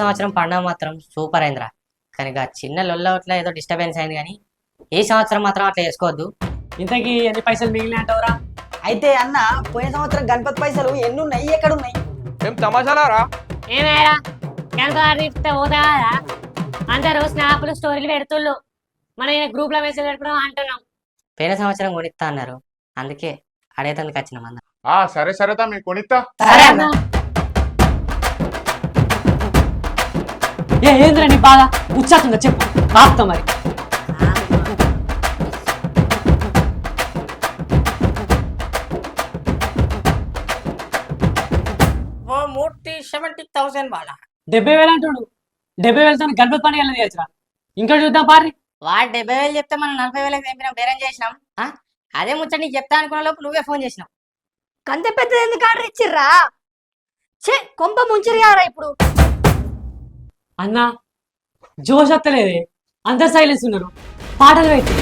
సంవత్సరం పండుగ మాత్రం సూపర్ అయిందిరా. కానీ ఇక చిన్న లొల్లవట్ల ఏదో డిస్టర్బెన్స్ అయింది కానీ ఈ సంవత్సరం మాత్రం అట్లా చేసుకోవద్దు. ఇంతకీ ఎన్ని పైసలు మిగిలిన అంటావురా? అయితే అన్న పోయిన సంవత్సరం గణపతి పైసలు ఎన్ని ఉన్నాయి ఎక్కడ ఉన్నాయి ఏం తమాషాలారా ఏమేరా ఇస్తే పోతా అందరూ స్నాప్లు స్టోరీలు పెడుతుళ్ళు. మనం గ్రూప్లో మెసేజ్ పెట్టుకున్నాం అంటున్నాం. పోయిన సంవత్సరం కొనిస్తా అన్నారు. అందుకే అడేతందుకు వచ్చినాం అన్న. ఆ సరే సరే తా మీకు కొనిత్తా. సరే అన్న. ఏంద్రా నీ బాధ? ఉచ్చాతుందా చెప్పు. ఆపుతా మరి. ఓ మూర్తి సెవెంటీ థౌసండ్ బాల డెబ్బై వేలు అంటుడు. డెబ్బై వేలతో గణపతి పండుగ వెళ్ళదు చేయొచ్చురా? ఇంకా చూద్దాం పారి వాడు డెబ్బై వేలు చెప్తే మనం నలభై వేలకు తెంపినాం బేరం చేసినాం ఆ? అదే ముచ్చట నీకు చెప్తా అనుకున్న లోపు నువ్వే ఫోన్ చేసినావు. కంత పెద్ద ఎందుకు ఆర్డర్ ఇచ్చిర్రా? చే కొంప ముంచిరిగారా ఇప్పుడు? అన్నా జోష్ వస్తలేదే అందరు సైలెన్స్ ఉన్నారు. పాటలు పెట్టి.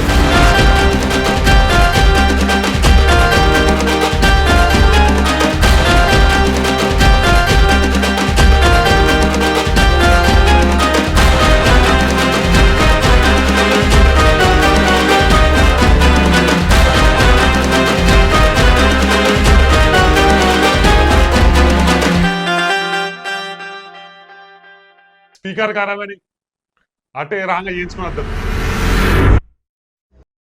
స్పీకర్ ఖరాబ్ అని అటే రాంగా చేయించుకుని వద్దాం.